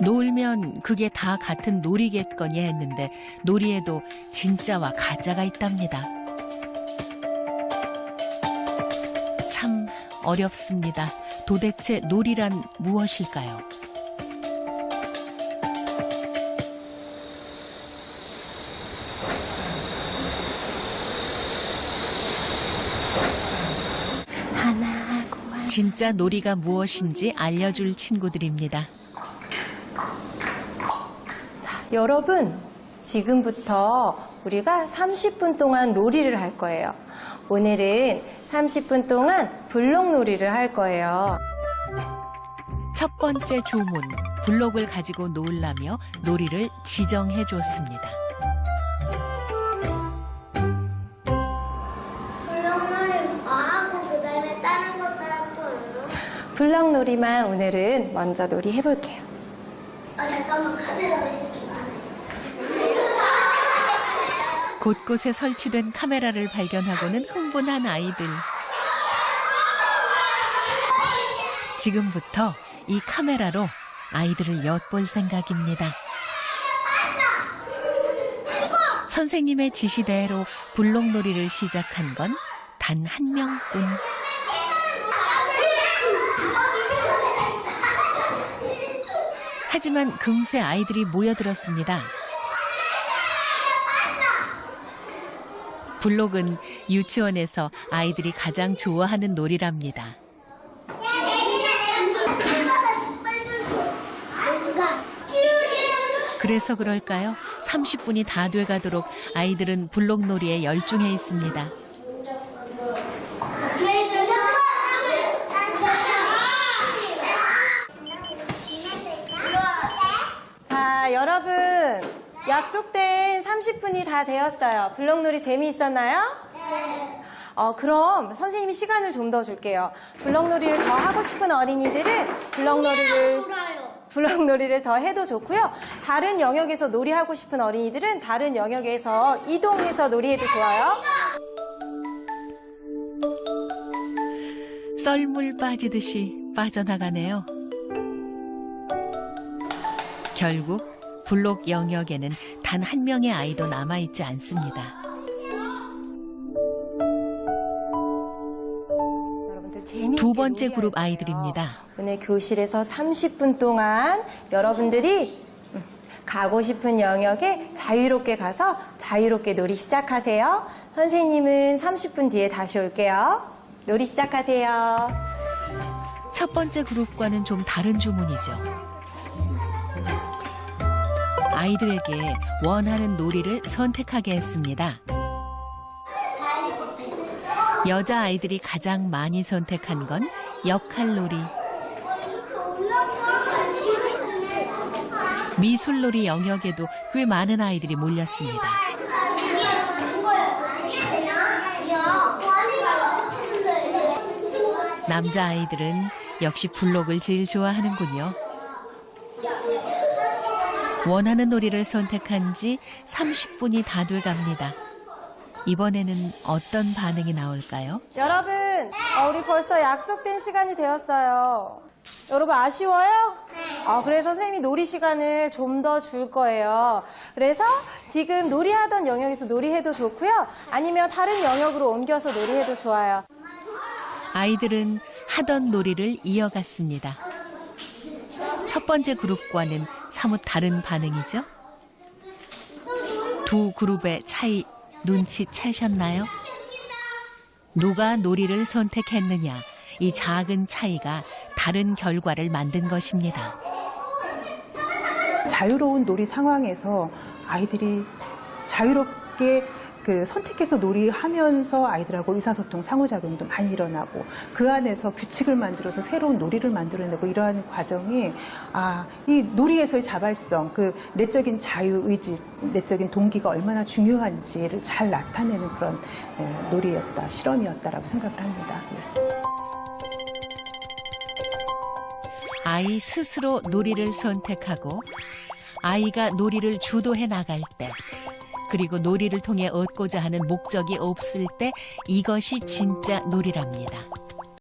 놀면 그게 다 같은 놀이겠거니 했는데 놀이에도 진짜와 가짜가 있답니다. 참 어렵습니다. 도대체 놀이란 무엇일까요? 진짜 놀이가 무엇인지 알려줄 친구들입니다. 여러분, 지금부터 우리가 30분 동안 놀이를 할 거예요. 오늘은 30분 동안 블록 놀이를 할 거예요. 첫 번째 주문, 블록을 가지고 놀라며 놀이를 지정해 주었습니다. 블록놀이 하고 그다음에 다른 것도 하고 블록놀이만 오늘은 먼저 놀이 해볼게요. 곳곳에 설치된 카메라를 발견하고는 흥분한 아이들. 지금부터 이 카메라로 아이들을 엿볼 생각입니다. 선생님의 지시대로 블록놀이를 시작한 건 단 한 명뿐. 하지만 금세 아이들이 모여들었습니다. 블록은 유치원에서 아이들이 가장 좋아하는 놀이랍니다. 그래서 그럴까요? 30분이 다 돼가도록 아이들은 블록놀이에 열중해 있습니다. 자, 여러분. 약속된 30분이 다 되었어요. 블록놀이 재미있었나요? 네. 어, 그럼 선생님이 시간을 좀 더 줄게요. 블록놀이를 더 하고 싶은 어린이들은 블록놀이를 블록놀이를 더 해도 좋고요. 다른 영역에서 놀이하고 싶은 어린이들은 다른 영역에서 이동해서 놀이해도 좋아요. 썰물 빠지듯이 빠져나가네요. 결국 블록 영역에는 단 한 명의 아이도 남아있지 않습니다. 두 번째 그룹. 아이들입니다. 오늘 교실에서 30분 동안 여러분들이 음, 가고 싶은 영역에 자유롭게 가서 자유롭게 놀이 시작하세요. 선생님은 30분 뒤에 다시 올게요. 놀이 시작하세요. 첫 번째 그룹과는 좀 다른 주문이죠. 아이들에게 원하는 놀이를 선택하게 했습니다. 여자 아이들이 가장 많이 선택한 건 역할놀이. 미술놀이 영역에도 꽤 많은 아이들이 몰렸습니다. 남자 아이들은 역시 블록을 제일 좋아하는군요. 원하는 놀이를 선택한 지 30분이 다 돼갑니다. 이번에는 어떤 반응이 나올까요? 여러분, 어, 우리 벌써 약속된 시간이 되었어요. 여러분 아쉬워요? 어, 그래서 선생님이 놀이 시간을 좀 더 줄 거예요. 그래서 지금 놀이하던 영역에서 놀이해도 좋고요. 아니면 다른 영역으로 옮겨서 놀이해도 좋아요. 아이들은 하던 놀이를 이어갔습니다. 첫 번째 그룹과는 사뭇 다른 반응이죠? 두 그룹의 차이 눈치채셨나요? 누가 놀이를 선택했느냐, 이 작은 차이가 다른 결과를 만든 것입니다. 자유로운 놀이 상황에서 아이들이 자유롭게 그 선택해서 놀이하면서 아이들하고 의사소통, 상호작용도 많이 일어나고 그 안에서 규칙을 만들어서 새로운 놀이를 만들어내고 이러한 과정이 아, 이 놀이에서의 자발성, 그 내적인 자유, 의지, 내적인 동기가 얼마나 중요한지를 잘 나타내는 그런 예, 놀이였다, 실험이었다라고 생각을 합니다. 네. 아이 스스로 놀이를 선택하고 아이가 놀이를 주도해 나갈 때 그리고 놀이를 통해 얻고자 하는 목적이 없을 때 이것이 진짜 놀이랍니다.